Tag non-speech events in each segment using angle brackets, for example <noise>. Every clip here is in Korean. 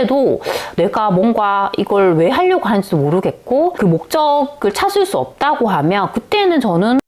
했는데도 내가 뭔가 이걸 왜 하려고 하는지도 모르겠고 그 목적을 찾을 수 없다고 하면 그때는 저는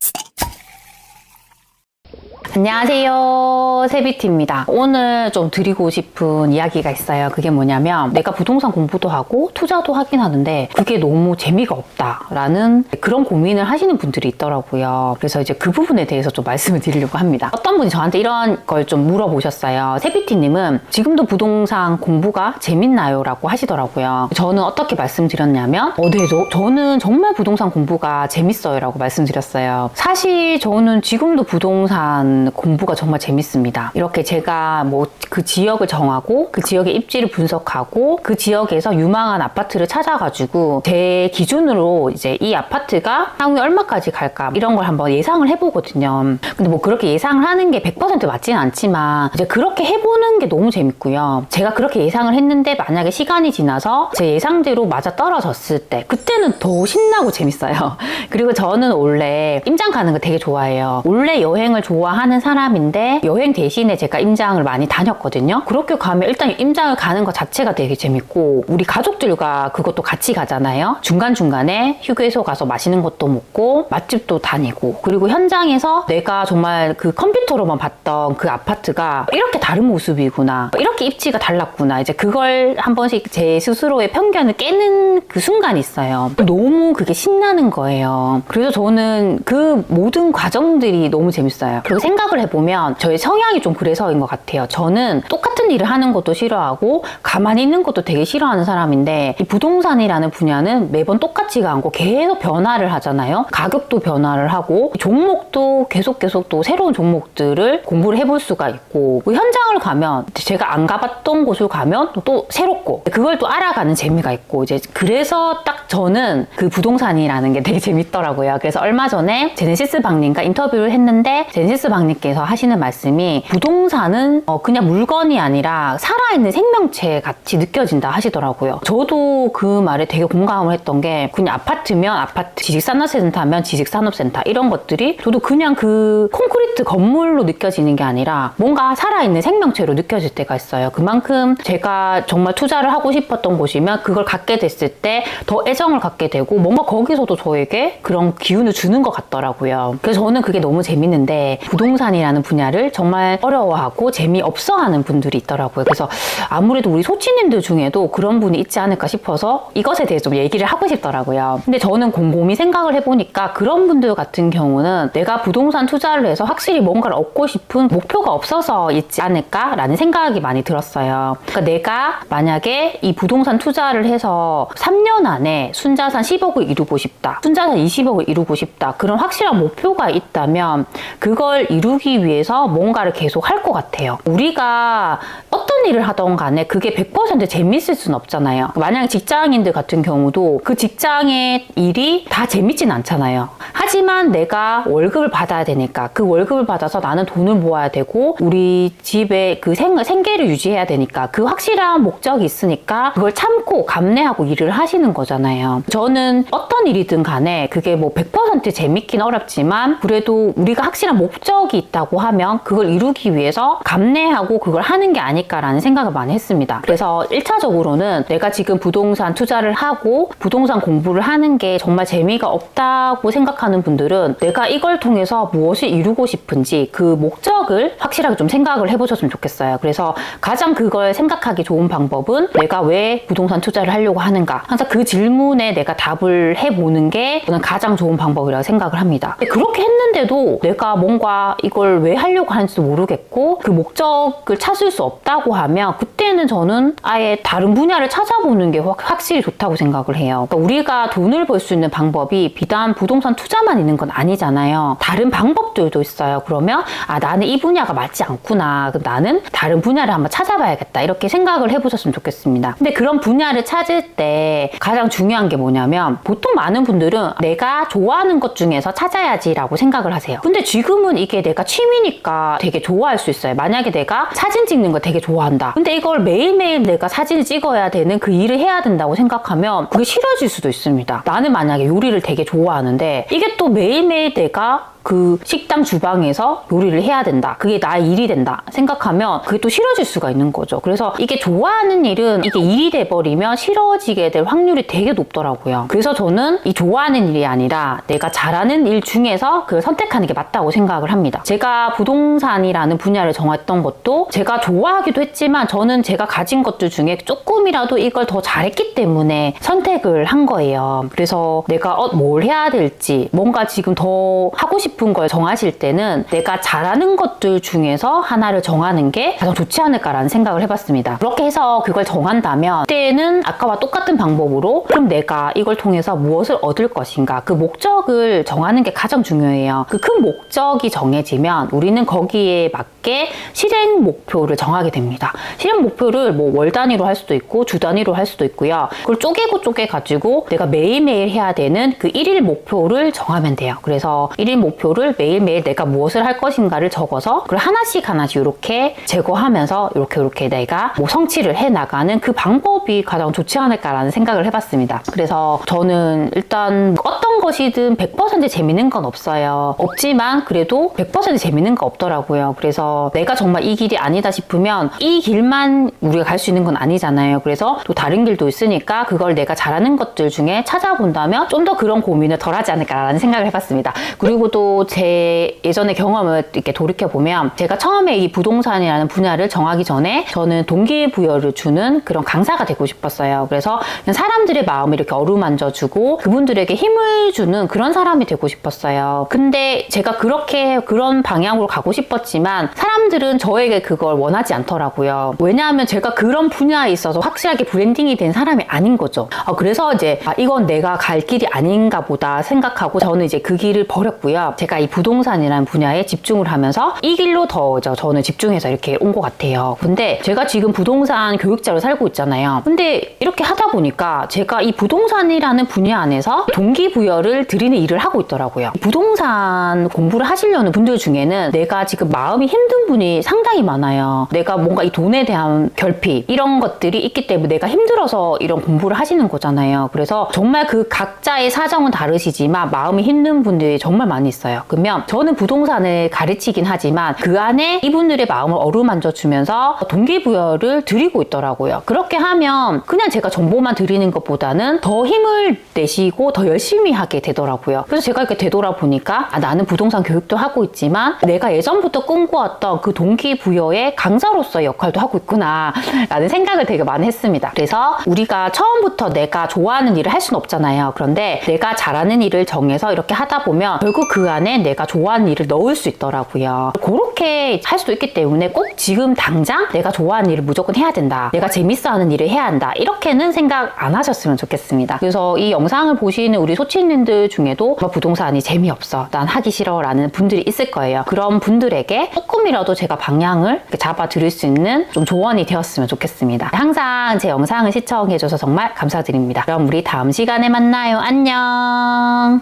안녕하세요. 세비티입니다. 오늘 좀 드리고 싶은 이야기가 있어요. 그게 뭐냐면 내가 부동산 공부도 하고 투자도 하긴 하는데 그게 너무 재미가 없다 라는 그런 고민을 하시는 분들이 있더라고요. 그래서 이제 그 부분에 대해서 좀 말씀을 드리려고 합니다. 어떤 분이 저한테 이런 걸 좀 물어보셨어요. 세비티님은 지금도 부동산 공부가 재밌나요? 라고 하시더라고요. 저는 어떻게 말씀드렸냐면 어, 네, 저, 저는 정말 부동산 공부가 재밌어요. 라고 말씀드렸어요. 사실 저는 지금도 부동산 공부가 정말 재밌습니다. 이렇게 제가 뭐 그 지역을 정하고 그 지역의 입지를 분석하고 그 지역에서 유망한 아파트를 찾아가지고 제 기준으로 이제 이 아파트가 향후에 얼마까지 갈까 이런 걸 한번 예상을 해보거든요. 근데 뭐 그렇게 예상을 하는 게 100% 맞지는 않지만 이제 그렇게 해보는 게 너무 재밌고요. 제가 그렇게 예상을 했는데 만약에 시간이 지나서 제 예상대로 맞아 떨어졌을 때 그때는 더 신나고 재밌어요. <laughs> 그리고 저는 원래 임장 가는 거 되게 좋아해요. 원래 여행을 좋아하는 사람인데 여행 대신에 제가 임장을 많이 다녔거든요. 그렇게 가면 일단 임장을 가는 것 자체가 되게 재밌고 우리 가족들과 그것도 같이 가잖아요. 중간중간에 휴게소 가서 맛있는 것도 먹고 맛집도 다니고 그리고 현장에서 내가 정말 그 컴퓨터로만 봤던 그 아파트가 이렇게 다른 모습이구나. 이렇게 입지가 달랐구나. 이제 그걸 한 번씩 제 스스로의 편견을 깨는 그 순간이 있어요. 너무 그게 신나는 거예요. 그래서 저는 그 모든 과정들이 너무 재밌어요. 그리고 생각 을 해보면 저의 성향이 좀 그래서인 것 같아요. 저는 똑같은 일을 하는 것도 싫어하고 가만히 있는 것도 되게 싫어하는 사람인데 이 부동산이라는 분야는 매번 똑같지가 않고 계속 변화를 하잖아요. 가격도 변화를 하고 종목도 계속 계속 또 새로운 종목들을 공부를 해볼 수가 있고 뭐 현장을 가면 제가 안 가봤던 곳을 가면 또 새롭고 그걸 또 알아가는 재미가 있고 이제 그래서 딱 저는 그 부동산이라는 게 되게 재밌더라고요. 그래서 얼마 전에 제네시스 박님과 인터뷰를 했는데 제네시스 박님 께서 하시는 말씀이 부동산은 어, 그냥 물건이 아니라 살아있는 생명체 같이 느껴진다 하시더라고요. 저도 그 말에 되게 공감을 했던 게 그냥 아파트면 아파트, 지식산업센터면 지식산업센터 이런 것들이 저도 그냥 그 콘크리트 건물로 느껴지는 게 아니라 뭔가 살아있는 생명체로 느껴질 때가 있어요. 그만큼 제가 정말 투자를 하고 싶었던 곳이면 그걸 갖게 됐을 때 더 애정을 갖게 되고 뭔가 거기서도 저에게 그런 기운을 주는 것 같더라고요. 그래서 저는 그게 너무 재밌는데 부동산 이라는 분야를 정말 어려워하고 재미없어 하는 분들이 있더라고요. 그래서 아무래도 우리 소치님들 중에도 그런 분이 있지 않을까 싶어서 이것에 대해서 좀 얘기를 하고 싶더라고요. 근데 저는 곰곰이 생각을 해보니까 그런 분들 같은 경우는 내가 부동산 투자를 해서 확실히 뭔가를 얻고 싶은 목표가 없어서 있지 않을까라는 생각이 많이 들었어요. 그러니까 내가 만약에 이 부동산 투자를 해서 3년 안에 순자산 10억을 이루고 싶다. 순자산 20억을 이루고 싶다. 그런 확실한 목표가 있다면 그걸 이루 기 위해서 뭔가를 계속 할 것 같아요. 우리가 어떤 일을 하던 간에 그게 100% 재밌을 수는 없잖아요. 만약에 직장인들 같은 경우도 그 직장의 일이 다 재밌진 않잖아요. 하지만 내가 월급을 받아야 되니까 그 월급을 받아서 나는 돈을 모아야 되고 우리 집에 그 생, 생계를 유지해야 되니까 그 확실한 목적이 있으니까 그걸 참고 감내하고 일을 하시는 거잖아요. 저는 어떤 일이든 간에 그게 뭐 100% 재밌긴 어렵지만 그래도 우리가 확실한 목적이 있다고 하면 그걸 이루기 위해서 감내하고 그걸 하는 게 아닐까 라는 생각을 많이 했습니다. 그래서 1차적으로는 내가 지금 부동산 투자를 하고 부동산 공부를 하는 게 정말 재미가 없다고 생각하는 분들은 내가 이걸 통해서 무엇을 이루고 싶은지 그 목적을 확실하게 좀 생각을 해보셨으면 좋겠어요. 그래서 가장 그걸 생각하기 좋은 방법은 내가 왜 부동산 투자를 하려고 하는가. 항상 그 질문에 내가 답을 해보는 게 저는 가장 좋은 방법이라고 생각을 합니다. 그렇게 했는데도 내가 뭔가 이걸 왜 하려고 하는지도 모르겠고 그 목적을 찾을 수 없 다고 하면 그 때는 저는 아예 다른 분야를 찾아보는 게 확- 확실히 좋다고 생각을 해요. 그러니까 우리가 돈을 벌 수 있는 방법이 비단 부동산 투자만 있는 건 아니잖아요. 다른 방법들도 있어요. 그러면 아 나는 이 분야가 맞지 않구나. 그럼 나는 다른 분야를 한번 찾아봐야겠다. 이렇게 생각을 해보셨으면 좋겠습니다. 근데 그런 분야를 찾을 때 가장 중요한 게 뭐냐면 보통 많은 분들은 내가 좋아하는 것 중에서 찾아야지라고 생각을 하세요. 근데 지금은 이게 내가 취미니까 되게 좋아할 수 있어요. 만약에 내가 사진 찍는 거 되게 좋아한다. 근데 이걸 매일매일 내가 사진을 찍어야 되는 그 일을 해야 된다고 생각하면 그게 싫어질 수도 있습니다. 나는 만약에 요리를 되게 좋아하는데 이게 또 매일매일 내가 그 식당 주방에서 요리를 해야 된다. 그게 나의 일이 된다. 생각하면 그게 또 싫어질 수가 있는 거죠. 그래서 이게 좋아하는 일은 이게 일이 돼버리면 싫어지게 될 확률이 되게 높더라고요. 그래서 저는 이 좋아하는 일이 아니라 내가 잘하는 일 중에서 그걸 선택하는 게 맞다고 생각을 합니다. 제가 부동산이라는 분야를 정했던 것도 제가 좋아하기도 했지만 저는 제가 가진 것들 중에 조금이라도 이걸 더 잘했기 때문에 선택을 한 거예요. 그래서 내가 어, 뭘 해야 될지 뭔가 지금 더 하고 싶은 걸 정하실 때는 내가 잘하는 것들 중에서 하나를 정하는 게 가장 좋지 않을까라는 생각을 해봤습니다. 그렇게 해서 그걸 정한다면 그때는 아까와 똑같은 방법으로 그럼 내가 이걸 통해서 무엇을 얻을 것인가 그 목적을 정하는 게 가장 중요해요. 그 큰 목적이 정해지면 우리는 거기에 맞게 실행 목표를 정하게 됩니다. 실행 목표를 뭐 월 단위로 할 수도 있고 주 단위로 할 수도 있고요. 그걸 쪼개고 쪼개 가지고 내가 매일매일 해야 되는 그 일일 목표를 정하면 돼요. 그래서 일일 목표 를 매일매일 내가 무엇을 할 것인가를 적어서 그걸 하나씩 하나씩 이렇게 제거하면서 이렇게 이렇게 내가 뭐 성취를 해 나가는 그 방법이 가장 좋지 않을까라는 생각을 해봤습니다. 그래서 저는 일단 어떤 것이든 100% 재밌는 건 없어요. 없지만 그래도 100% 재밌는 거 없더라고요. 그래서 내가 정말 이 길이 아니다 싶으면 이 길만 우리가 갈 수 있는 건 아니잖아요. 그래서 또 다른 길도 있으니까 그걸 내가 잘하는 것들 중에 찾아본다면 좀 더 그런 고민을 덜 하지 않을까라는 생각을 해봤습니다. 그리고 또 제 예전의 경험을 이렇게 돌이켜보면 제가 처음에 이 부동산이라는 분야를 정하기 전에 저는 동기부여를 주는 그런 강사가 되고 싶었어요. 그래서 사람들의 마음을 이렇게 어루만져주고 그분들에게 힘을 주는 그런 사람이 되고 싶었어요. 근데 제가 그렇게 그런 방향으로 가고 싶었지만 사람들은 저에게 그걸 원하지 않더라고요. 왜냐하면 제가 그런 분야에 있어서 확실하게 브랜딩이 된 사람이 아닌 거죠. 아, 그래서 이제 아, 이건 내가 갈 길이 아닌가 보다 생각하고 저는 이제 그 길을 버렸고요. 제가 이 부동산이라는 분야에 집중을 하면서 이 길로 더 저- 저는 집중해서 이렇게 온 것 같아요. 근데 제가 지금 부동산 교육자로 살고 있잖아요. 근데 이렇게 하다 보니까 제가 이 부동산이라는 분야 안에서 동기부여 를 드리는 일을 하고 있더라고요. 부동산 공부를 하시려는 분들 중에는 내가 지금 마음이 힘든 분이 상당히 많아요. 내가 뭔가 이 돈에 대한 결핍 이런 것들이 있기 때문에 내가 힘들어서 이런 공부를 하시는 거잖아요. 그래서 정말 그 각자의 사정은 다르시지만 마음이 힘든 분들이 정말 많이 있어요. 그러면 저는 부동산을 가르치긴 하지만 그 안에 이분들의 마음을 어루만져 주면서 동기부여를 드리고 있더라고요. 그렇게 하면 그냥 제가 정보만 드리는 것보다는 더 힘을 내시고 더 열심히 하게 되더라고요. 그래서 제가 이렇게 되돌아보니까 아, 나는 부동산 교육도 하고 있지만 내가 예전부터 꿈꿔왔던 그 동기부여의 강사로서의 역할도 하고 있구나 라는 생각을 되게 많이 했습니다. 그래서 우리가 처음부터 내가 좋아하는 일을 할 수는 없잖아요. 그런데 내가 잘하는 일을 정해서 이렇게 하다 보면 결국 그 안에 내가 좋아하는 일을 넣을 수 있더라고요. 그렇게 할 수도 있기 때문에 꼭 지금 당장 내가 좋아하는 일을 무조건 해야 된다. 내가 재밌어하는 일을 해야 한다. 이렇게는 생각 안 하셨으면 좋겠습니다. 그래서 이 영상을 보시는 우리 소치님 들 중에도 뭐 부동산이 재미없어. 난 하기 싫어. 라는 분들이 있을 거예요. 그런 분들에게 조금이라도 제가 방향을 잡아 드릴 수 있는 좀 조언이 되었으면 좋겠습니다. 항상 제 영상을 시청해 줘서 정말 감사드립니다. 그럼 우리 다음 시간에 만나요. 안녕.